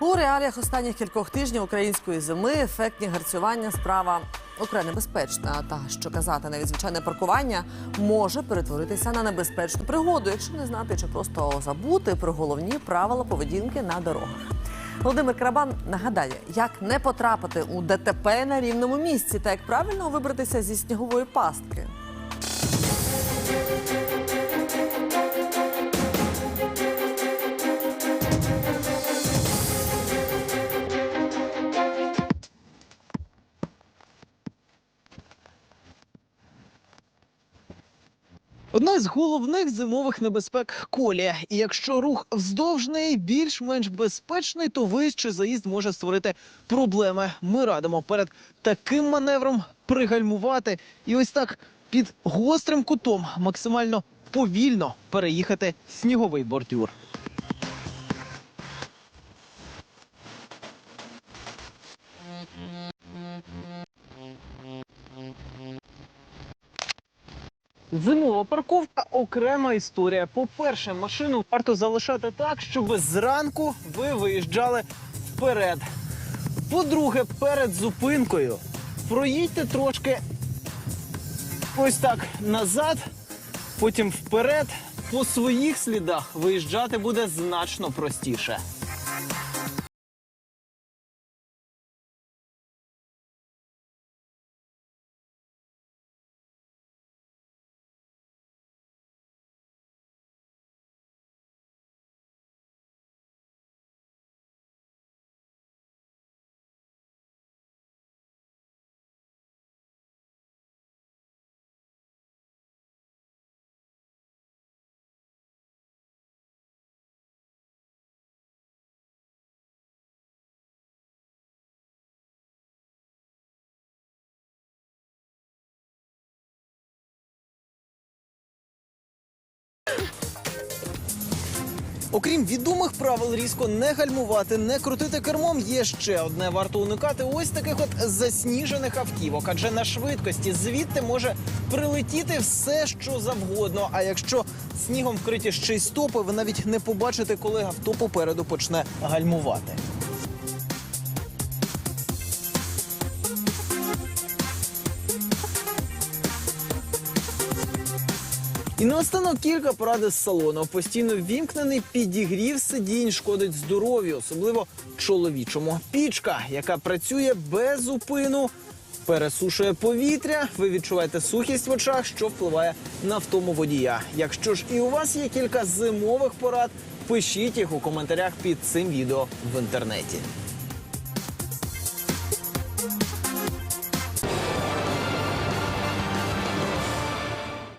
У реаліях останніх кількох тижнів української зими ефектні гарцювання справа украй небезпечна. Та що казати, навіть звичайне паркування може перетворитися на небезпечну пригоду, якщо не знати чи просто забути про головні правила поведінки на дорогах. Володимир Карабан нагадає, як не потрапити у ДТП на рівному місці та як правильно вибратися зі снігової пастки. Одна з головних зимових небезпек колія. І якщо рух вздовжний, більш-менш безпечний, то вищий заїзд може створити проблеми. Ми радимо перед таким маневром пригальмувати і ось так під гострим кутом максимально повільно переїхати сніговий бордюр. Зимова парковка окрема історія. По-перше, машину варто залишати так, щоб зранку ви виїжджали вперед. По-друге, перед зупинкою проїдьте трошки ось так назад, потім вперед. По своїх слідах виїжджати буде значно простіше. Окрім відомих правил різко не гальмувати, не крутити кермом, є ще одне. Варто уникати ось таких от засніжених автівок, адже на швидкості звідти може прилетіти все, що завгодно. А якщо снігом вкриті ще й стопи, ви навіть не побачите, коли авто попереду почне гальмувати. І наостанок кілька порад з салону. Постійно ввімкнений підігрів сидінь шкодить здоров'ю, особливо чоловічому. Пічка, яка працює без зупину, пересушує повітря. Ви відчуваєте сухість в очах, що впливає на втому водія. Якщо ж і у вас є кілька зимових порад, пишіть їх у коментарях під цим відео в інтернеті.